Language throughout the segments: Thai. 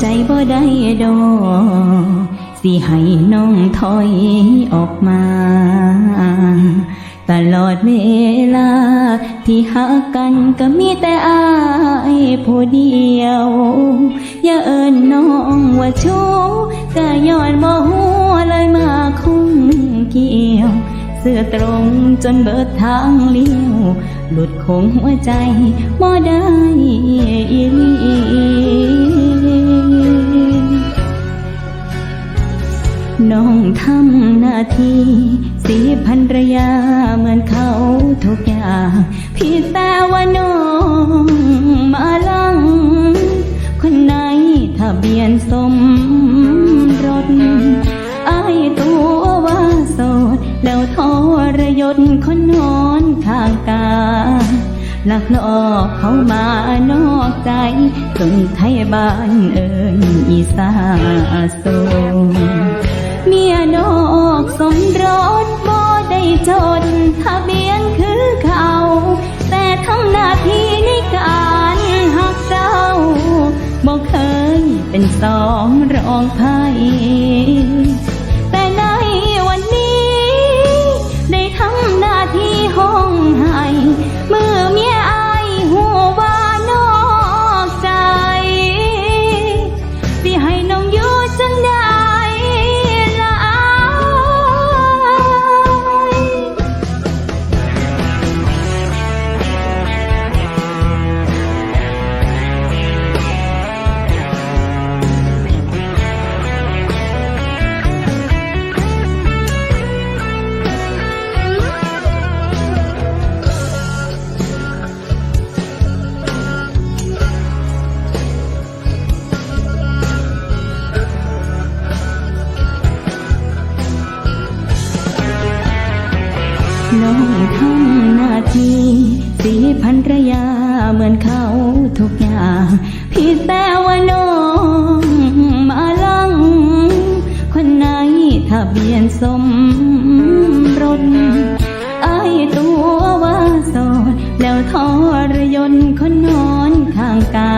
ใจบ่ได้ดอสิให้น้องถอยออกมา ตลอดเวลา ที่หักกันก็มีแต่อายผู้เดียว อย่าเอินน้องว่าชู้ก็ย้อนบ่หัวเลยมาคุ้งเกี่ยว เสื้อตรงจนเบิดทางเลี้ยว หลุดคงหัวใจบ่ได้อีหลี น้องทำหน้าที่สีพันรยาเหมือนเขาทุกอย่างพี่แต่ว่าน้องมาลัง คนไหนทะเบียนสมรสอายตัวว่าโสด แล้วทรยศคนนอนข้างกายลักลอบเขามานอกใจจนไทยบ้านเอิญอีสาโซ เมียนอกสมรสบ่ได้จดทะเบียนคือเขา แต่ทำหน้าที่ในการหักเจ้าบ่เคยเป็นสองรองไพ่ น้องทำหน้าที่สีพันรยาเหมือนเขาทุกอย่างพี่แต่ว่าน้องมาลัง คนไหนทะเบียนสมรสอายตัวว่าโสดแล้วทรยนคนนอนข้างกา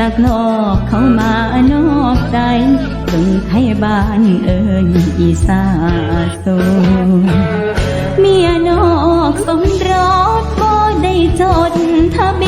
ลักลอบเข้ามานอกใจจนไทยบ้านเอิญอีสาโซ เมียนอกสมรสบ่ได้จดทะเบียน